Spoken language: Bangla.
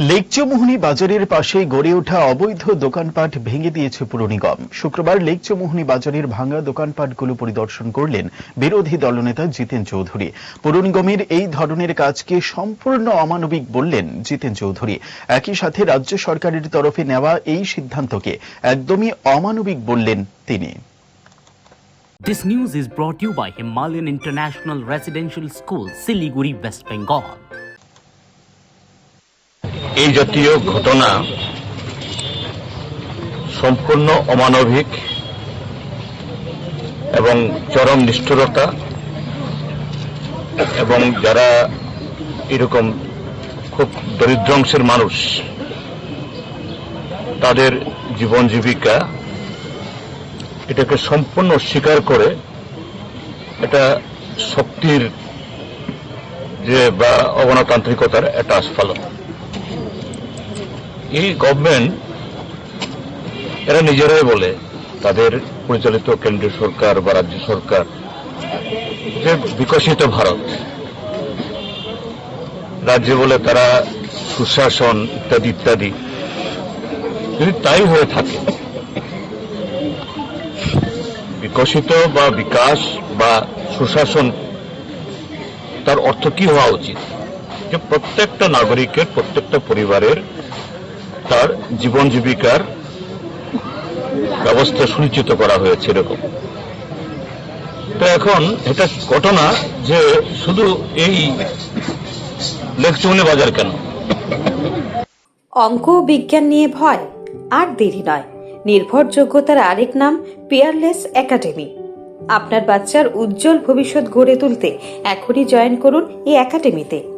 লেকচৌমোহনী বাজারের পাশে গড়ে ওঠা অবৈধ দোকানপাট ভেঙে দিয়েছে পুর নিগম। শুক্রবার লেকচৌমোহনী বাজারের ভাঙা দোকানপাটগুলো পরিদর্শন করলেন বিরোধী দলনেতা জিতেন চৌধুরী। পুর নিগমের এই ধরনের কাজকে সম্পূর্ণ অমানবিক বললেন জিতেন চৌধুরী। একই সাথে রাজ্য সরকারের তরফে নেওয়া এই সিদ্ধান্তকে একদমই অমানবিক বললেন তিনি। This news is brought to you by Himalayan International Residential School, Siliguri, West Bengal. এই জাতীয় ঘটনা সম্পূর্ণ অমানবিক এবং চরম নিষ্ঠুরতা এবং যারা এরকম খুব দরিদ্র অংশের মানুষ, তাদের জীবন জীবিকা এটাকে সম্পূর্ণ স্বীকার করে এটা শক্তির যে বা অগণতান্ত্রিকতার একটা আস্ফালন। এই গভর্নমেন্ট এরা নিজেরাই বলে, তাদের পরিচালিত কেন্দ্রীয় সরকার বা রাজ্য সরকার, যে বিকশিত ভারত। রাজ্যে বলে তারা সুশাসন ইত্যাদি ইত্যাদি। যদি তাই হয়ে থাকে, বিকশিত বা বিকাশ বা সুশাসন, তার অর্থ কি হওয়া উচিত? যে প্রত্যেকটা নাগরিকের, প্রত্যেকটা পরিবারের তার জীবন জীবিকার ব্যবস্থা সুনিশ্চিত করা হয়েছে এরকম। তো এখন এটা ঘটনা যে শুধু এই লেকচুমনি বাজার কেন? অঙ্ক বিজ্ঞান নিয়ে ভয় আর দেরি নয়। নির্ভরযোগ্যতার আরেক নাম পিয়ারলেস একাডেমি আপনার বাচ্চার উজ্জ্বল ভবিষ্যৎ গড়ে তুলতে এখনই জয়েন করুন এই একাডেমিতে